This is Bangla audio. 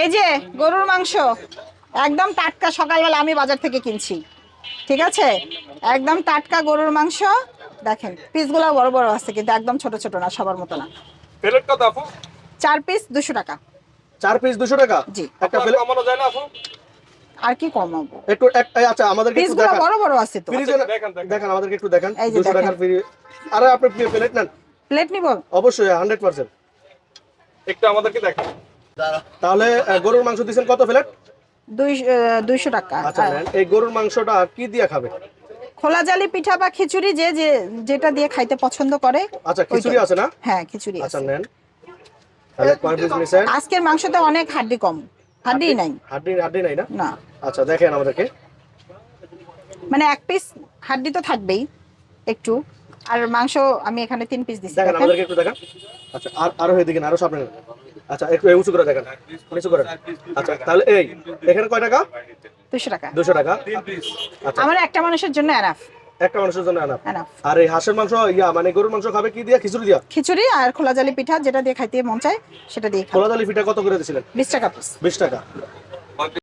এই যে গরুর মাংস একদম টাটকা। সকালবেলা আমি বাজার থেকে কিনছি ঠিক আছে? একদম টাটকা গরুর মাংস। দেখেন পিসগুলো বড় বড় আছে কিন্তু একদম ছোট ছোট না সবার মতো না। প্লেট কত আপু? চার পিস দুশো টাকা। চার পিস দুশো টাকা? জি। একটা প্লেট কমানো যায় না আপু? আর কি কমাবো? একটু এক- আচ্ছা আমাদেরকে একটু পিসগুলো দেখান। বড় বড় আছে তো। আচ্ছা, দেখান, দেখান। আমাদেরকে একটু দেখান। এই যে দুশো দেখেন। টাকার ফ্রি আরে আপনি প্লেট নেন। প্লেট নিব? অবশ্যই হান্ড্রেড পার্সেন্ট একটু আমাদেরকে দেখান। তাহলে গরুর মাংস দিচ্ছেন কত প্লেট? দুইশো টাকা। আচ্ছা এই গরুর মাংসটা কি দিয়ে খাবে? খোলা জালি পিঠা বা খিচুড়ি যে যে যেটা দিয়ে খাইতে পছন্দ করে আচ্ছা খিচুড়ি আছে না? হ্যাঁ খিচুড়ি আচ্ছা নেন। আজকের মাংসতে অনেক হাড্ডি কম। হাড্ডি নাই। হাড্ডি হাড্ডি নাই না? না। আচ্ছা দেখেন আমাদেরকে। মানে এক পিস হাড্ডি তো থাকবেই একটু। আর মাংস আমি এখানে তিন পিস দিচ্ছি দেখেন দেখেন। আমাদেরকে একটু দেখান। আচ্ছা আর আরও এদিকে না, আরও সামনে। আচ্ছা একটু উঁচু করে দেখেন। নিচু করেন আচ্ছা তাহলে এই এখানে কয় টাকা? দুশো টাকা। দুশো টাকা। আচ্ছা। আমার একটা মানুষের জন্য এনাফ একটা মানুষের জন্য আনা আর এই হাঁসের মাংস ইয়া মানে গরুর মাংস খাবে কি দিয়া? খিচুড়ি দিয়া? খিচুড়ি আর খোলা জালি পিঠা যেটা দিয়ে খাইতে মন চায় সেটা দিয়ে খোলা দালি পিঠা কত করে দিয়েছিলেন বিশ টাকা পিস বিশ টাকা।